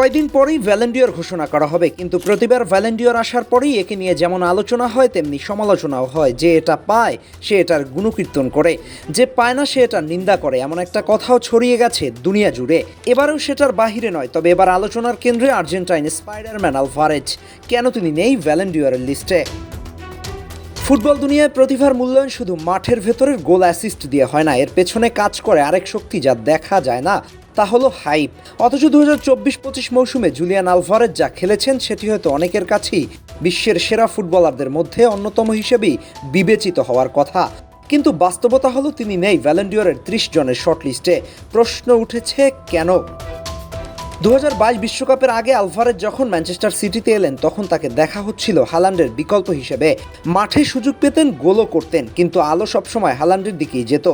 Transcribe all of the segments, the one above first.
কয়দিন পরেই ভ্যালেন্ডিয়র ঘোষণা করা হবে, কিন্তু প্রতিবার ভ্যালেন্ডিয়র আসার পরেই একে নিয়ে যেমন আলোচনা হয়, তেমনি সমালোচনাও হয়। যে এটা পায়, সে এটার গুণকীর্তন করে। যে পায় না, সে এটার নিন্দা করে। এমন একটা কথাও ছড়িয়ে গেছে দুনিয়া জুড়ে। এবারেও সেটার বাহিরে নয়, তবে এবার আলোচনার কেন্দ্রে আর্জেন্টাইন স্পাইডারম্যান আলভারেজ। কেন তিনি নেই ভ্যালেন্ডিয়রের লিস্টে? ফুটবল দুনিয়ায় প্রতিভার মূল্যায়ন শুধু মাঠের ভেতরের গোল অ্যাসিস্ট দিয়ে হয় না, এর পেছনে কাজ করে আরেক শক্তি যা দেখা যায় না তা হলো হাইপ। অথচ দু হাজার চব্বিশ পঁচিশ মৌসুমে জুলিয়ান আলভারেজ যা খেলেছেন সেটি হয়তো অনেকের কাছেই। বিশ্বের সেরা ফুটবলারদের মধ্যে অন্যতম হিসেবেই বিবেচিত হওয়ার কথা। কিন্তু বাস্তবতা হলো তিনি নেই ভ্যালেন্ডিয়রের ত্রিশ জনের শর্টলিস্টে। প্রশ্ন উঠেছে কেন? দু বিশ্বকাপের আগে আলভারেজ যখন ম্যানচেস্টার সিটিতে এলেন, তখন তাকে দেখা হচ্ছিল হালান্ডের বিকল্প হিসেবে। মাঠে সুযোগ পেতেন, গোলও করতেন, কিন্তু আলো সবসময় হালান্ডের দিকেই যেত।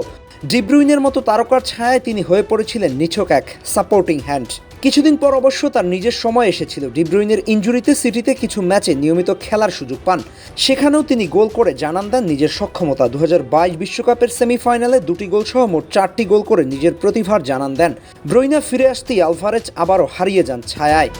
ডিব্রুইনের মতো তারকার ছায়ায় তিনি হয়ে পড়েছিলেন নিছক এক সাপোর্টিং হ্যান্ড। কিছুদিন পর অবশ্য তার নিজের সময় এসেছিল। ডিব্রুইনের ইঞ্জুরিতে সিটিতে কিছু ম্যাচে নিয়মিত খেলার সুযোগ পান। সেখানেও তিনি গোল করে জানান দেন নিজের সক্ষমতা। দু বিশ্বকাপের সেমিফাইনালে দুটি গোল সহ মোট চারটি গোল করে নিজের প্রতিভার জানান দেন। ব্রুইনা ফিরে আসতেই আলভারেজ আবারও হারিয়ে যান ছায়ায়।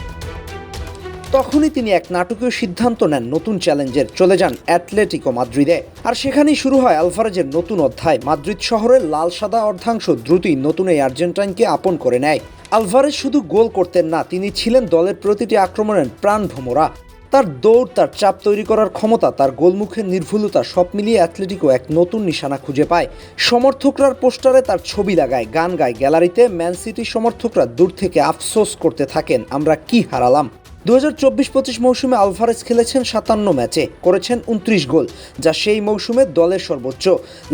তখনই তিনি এক নাটকীয় সিদ্ধান্ত নেন নতুন চ্যালেঞ্জের, চলে যান অ্যাটলেটিকো মাদ্রিদে। আর সেখানেই শুরু হয় আলভারেজের নতুন অধ্যায়। মাদ্রিদ শহরের লাল সাদা অর্ধাংশ দ্রুতই নতুন এই আর্জেন্টাইনকে আপন করে নেয়। আলভারেজ শুধু গোল করতেন না, তিনি ছিলেন দলের প্রতিটি আক্রমণের প্রাণ ভোমরা তার দৌড়, তার চাপ তৈরি করার ক্ষমতা, তার গোলমুখের নির্ভুলতা, সব মিলিয়ে অ্যাথলেটিকো এক নতুন নিশানা খুঁজে পায়। সমর্থকরার পোস্টারে তার ছবি লাগায়, গান গায় গ্যালারিতে ম্যান সিটি সমর্থকরা দূর থেকে আফসোস করতে থাকেন, আমরা কি হারালাম? দু হাজার চব্বিশ পঁচিশ মৌসুমে আলভারেজ খেলেছেন সাতান্ন ম্যাচে, করেছেন উনত্রিশ গোল, যা সেই মৌসুমে দলের সর্বোচ্চ।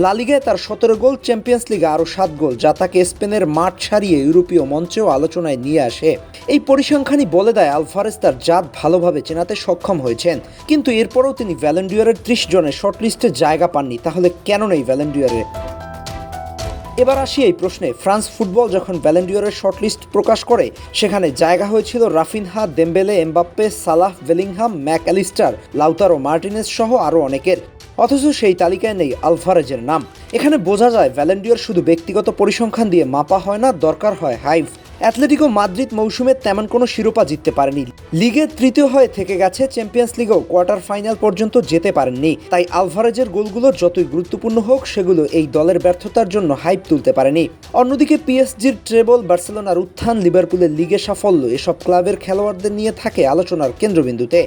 লালিগায় তার সতেরো গোল, চ্যাম্পিয়ন্স লিগে আরও সাত গোল, যা তাকে স্পেনের মাঠ ছাড়িয়ে ইউরোপীয় মঞ্চেও আলোচনায় নিয়ে আসে। এই পরিসংখ্যানই বলে দেয়, আলভারেজ তার জাত ভালোভাবে চেনাতে সক্ষম হয়েছেন। কিন্তু এরপরেও তিনি ভ্যালেন্ডিয়ারের ত্রিশ জনের শর্টলিস্টে জায়গা পাননি, তাহলে কেন নেই ভ্যালেন্ডিয়ারে? এবার আসি এই প্রশ্নে। ফ্রান্স ফুটবল যখন ভ্যালেন্ডিয়রের শর্টলিস্ট প্রকাশ করে, সেখানে জায়গা হয়েছিল Raphinha, Dembele, Mbappe, Salah Bellingham Mac Allister Lautaro Martinez সহ আরও অনেকের। অথচ সেই তালিকায় নেই আলভারেজের নাম। এখানে বোঝা যায় ভ্যালেন্ডিয়র শুধু ব্যক্তিগত পরিসংখ্যান দিয়ে মাপা হয় না, দরকার হয় হাইভ। অ্যাথলেটিকো মাদ্রিদ মৌসুমে তেমন কোনো শিরোপা জিততে পারেনি। লিগে তৃতীয় হয়ে থেকে গেছে চ্যাম্পিয়ন্স লিগেও কোয়ার্টার ফাইনাল পর্যন্ত যেতে পারেননি। তাই আলভারেজের গোলগুলো যতই গুরুত্বপূর্ণ হোক, সেগুলো এই দলের ব্যর্থতার জন্য হাইপ তুলতে পারেনি। অন্যদিকে পিএসজির ট্রেবল বার্সেলোনার উত্থান লিভারপুলের লিগে সাফল্য এসব ক্লাবের খেলোয়াড়দের নিয়ে থাকে আলোচনার কেন্দ্রবিন্দুতে।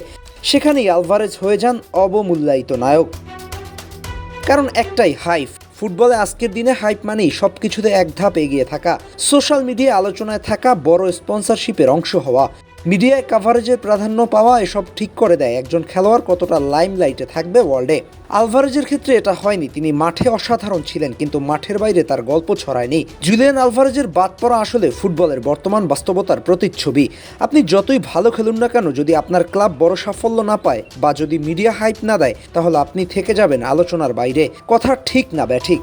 সেখানেই আলভারেজ হয়ে যান অবমূল্যায়িত নায়ক। কারণ একটাই হাইপ ফুটবলে আজকের দিনে হাইপ মানেই সব কিছুতে এক ধাপ এগিয়ে থাকা। সোশ্যাল মিডিয়ায় আলোচনায় থাকা বড় স্পন্সরশিপের অংশ হওয়া। মিডিয়ায় কাভারেজের প্রাধান্য পাওয়া এসব ঠিক করে দেয়। একজন খেলোয়াড় কতটা লাইমলাইটে থাকবে ওয়ার্ল্ডে? আলভারেজের ক্ষেত্রে এটা হয়নি। তিনি মাঠে অসাধারণ ছিলেন, কিন্তু মাঠের বাইরে তার গল্প ছড়ায়নি। জুলিয়ান আলভারেজের বাদ পড়া আসলে ফুটবলের বর্তমান বাস্তবতার প্রতিচ্ছবি। আপনি যতই ভালো খেলুন না কেন, যদি আপনার ক্লাব বড় সাফল্য না পায় বা যদি মিডিয়া হাইপ না দেয়, তাহলে আপনি থেকে যাবেন আলোচনার বাইরে। কথা ঠিক না, ব্যাঠিক।